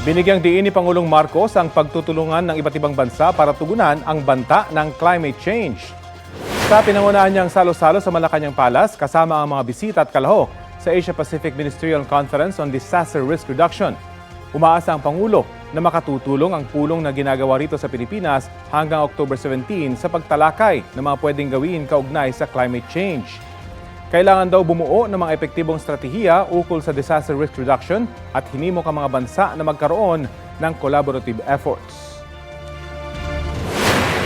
Binigyang diin ni Pangulong Marcos ang pagtutulungan ng iba't ibang bansa para tugunan ang banta ng climate change. Sa pinangunahan niyang salo-salo sa Malacanang Palace, kasama ang mga bisita at kalahok sa Asia-Pacific Ministerial Conference on Disaster Risk Reduction. Umaasa ang Pangulo na makatutulong ang pulong na ginagawa rito sa Pilipinas hanggang October 17 sa pagtalakay ng mga pwedeng gawin kaugnay sa climate change. Kailangan daw bumuo ng mga epektibong strategiya ukol sa disaster risk reduction at hinimok ang mga bansa na magkaroon ng collaborative efforts.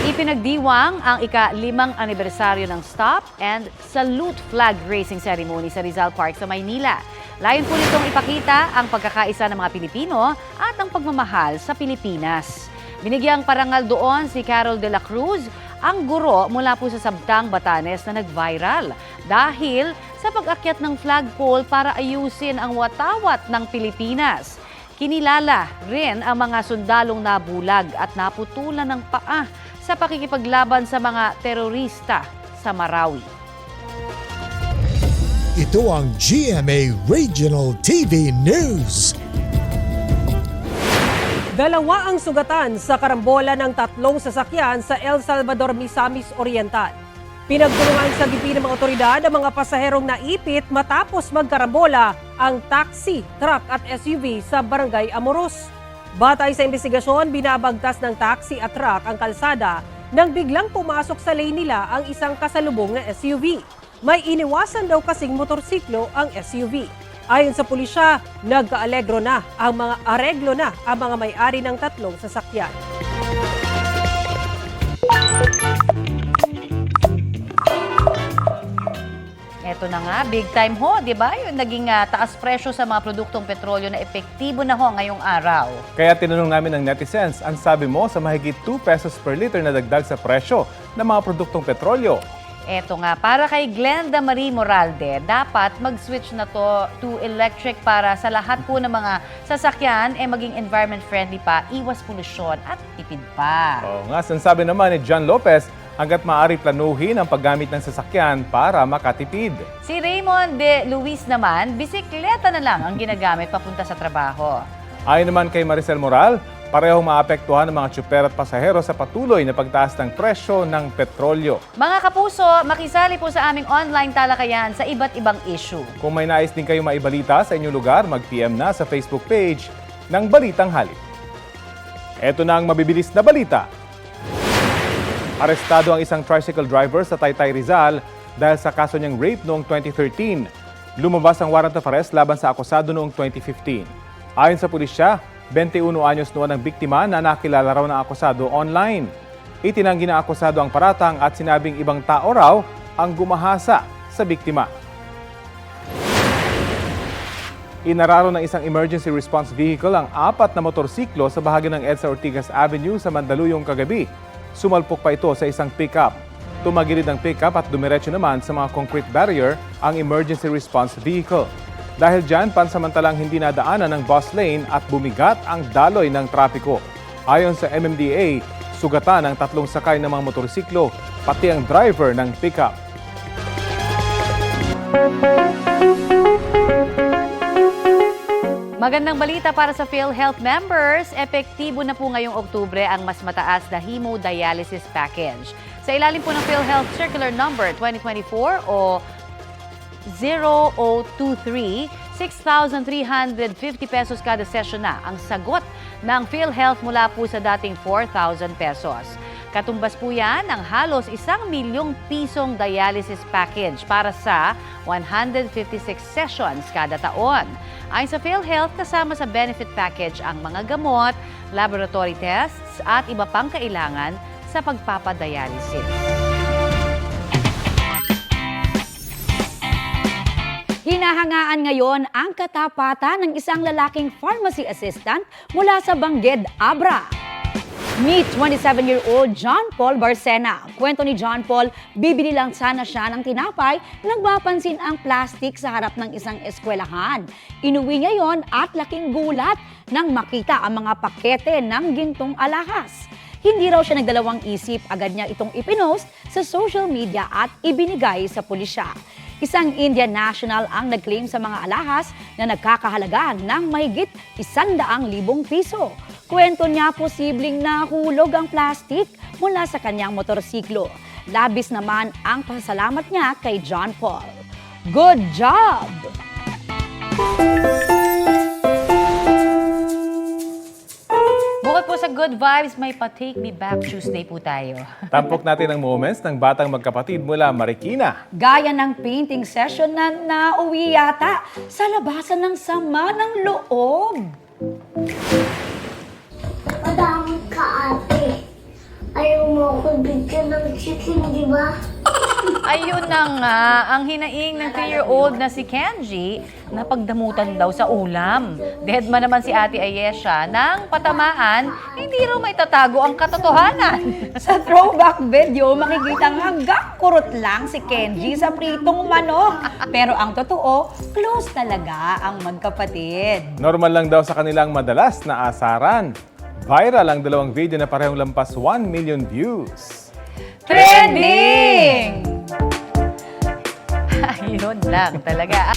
Ipinagdiwang ang ika-limang anibersaryo ng Stop and Salute Flag Raising Ceremony sa Rizal Park sa Maynila. Layon po nitong ipakita ang pagkakaisa ng mga Pilipino at ang pagmamahal sa Pilipinas. Binigyang parangal doon si Carol de la Cruz, ang guro mula po sa Sabtang, Batanes na nag-viral dahil sa pag-akyat ng flagpole para ayusin ang watawat ng Pilipinas. Kinilala rin ang mga sundalong nabulag at naputulan ng paa sa pakikipaglaban sa mga terorista sa Marawi. Ito ang GMA Regional TV News. Dalawa ang sugatan sa karambola ng tatlong sasakyan sa El Salvador, Misamis Oriental. Pinagtulungan sa gipi ng mga otoridad ang mga pasaherong naipit matapos magkarambola ang taxi, truck at SUV sa Barangay Amoros. Batay sa investigasyon, binabagtas ng taxi at truck ang kalsada nang biglang pumasok sa lane nila ang isang kasalubong na SUV. May iniwasan daw kasing motorsiklo ang SUV. Ayon sa pulisya, nagkaalegro na ang mga areglo na ang mga may-ari ng tatlong sasakyan. Eto na nga, big time ho, di ba? Yung naging ah, taas presyo sa mga produktong petrolyo na epektibo na ho ngayong araw. Kaya tinanong namin ng netizens, ang sabi mo sa mahigit 2 pesos per liter na dagdag sa presyo ng mga produktong petrolyo. Eto nga, para kay Glenda Marie Moralde, dapat mag-switch na to to electric para sa lahat po ng mga sasakyan eh maging environment friendly pa, iwas polusyon at tipid pa. Oo nga, sabi naman ni John Lopez, hanggat maaari planuhin ang paggamit ng sasakyan para makatipid. Si Raymond de Luis naman, bisikleta na lang ang ginagamit papunta sa trabaho. Ayon naman kay Maricel Moral, parehong maapektuhan ng mga tsuper at pasahero sa patuloy na pagtaas ng presyo ng petrolyo. Mga kapuso, makisali po sa aming online talakayan sa iba't ibang issue. Kung may nais din kayo maibalita sa inyong lugar, mag-PM na sa Facebook page ng Balitang Halip. Ito na ang mabibilis na balita. Arestado ang isang tricycle driver sa Taytay Rizal dahil sa kaso niyang rape noong 2013. Lumabas ang warrant of arrest laban sa akusado noong 2015. Ayon sa pulisya, 21 anyos noon ang biktima na nakilala raw ng akusado online. Itinanggi ng akusado ang paratang at sinabing ibang tao raw ang gumahasa sa biktima. Inararo ng isang emergency response vehicle ang apat na motorsiklo sa bahagi ng EDSA Ortigas Avenue sa Mandaluyong kagabi. Sumalpok pa ito sa isang pickup. Tumagilid ang pickup at dumiretso naman sa mga concrete barrier ang emergency response vehicle. Dahil dyan, pansamantalang hindi nadaanan ng bus lane at bumigat ang daloy ng trapiko. Ayon sa MMDA, sugatan ang tatlong sakay ng mga motorsiklo, pati ang driver ng pickup. Magandang balita para sa PhilHealth members, epektibo na po ngayong Oktubre ang mas mataas na hemodialysis package. Sa ilalim po ng PhilHealth Circular Number 2024 o 0023, 6,350 pesos kada session na ang sagot ng PhilHealth mula po sa dating 4,000 pesos. Katumbas po yan ng halos isang milyong pisong dialysis package para sa 156 sessions kada taon. Ayon sa PhilHealth, kasama sa benefit package ang mga gamot, laboratory tests at iba pang kailangan sa pagpapadialysis. Hinahangaan ngayon ang katapatan ng isang lalaking pharmacy assistant mula sa Bangged, Abra. Meet 27-year-old John Paul Barcena. Kwento ni John Paul, bibili lang sana siya ng tinapay nang mapansin ang plastic sa harap ng isang eskwelahan. Inuwi niya yon at laking gulat nang makita ang mga pakete ng gintong alahas. Hindi raw siya nagdalawang isip, agad niya itong ipinost sa social media at ibinigay sa pulisya. Isang Indian national ang nag-claim sa mga alahas na nagkakahalaga ng mahigit 100,000 piso. Kwento niya posibleng nahulog ang plastic mula sa kanyang motorsiklo. Labis naman ang pasalamat niya kay John Paul. Good job! Good vibes, may pa-take me back Tuesday po tayo. Tampok natin ang moments ng batang magkapatid mula Marikina. Gaya ng painting session na nauwi yata sa labasan ng sama ng loob. Madami ka ate. Ayaw mo ako bigyan ng chicken, di ba? Ayun na nga, ang hinaing ng 3-year-old na si Kenji na pagdamutan daw sa ulam. Deadma naman si Ate Ayesha nang patamaan, hindi raw may tatago ang katotohanan. Sa throwback video, makikita hanggang kurot lang si Kenji sa pritong manok. Pero ang totoo, close talaga ang magkapatid. Normal lang daw sa kanilang madalas na asaran. Viral ang dalawang video na parehong lampas 1 million views. Trending! Ayun lang talaga.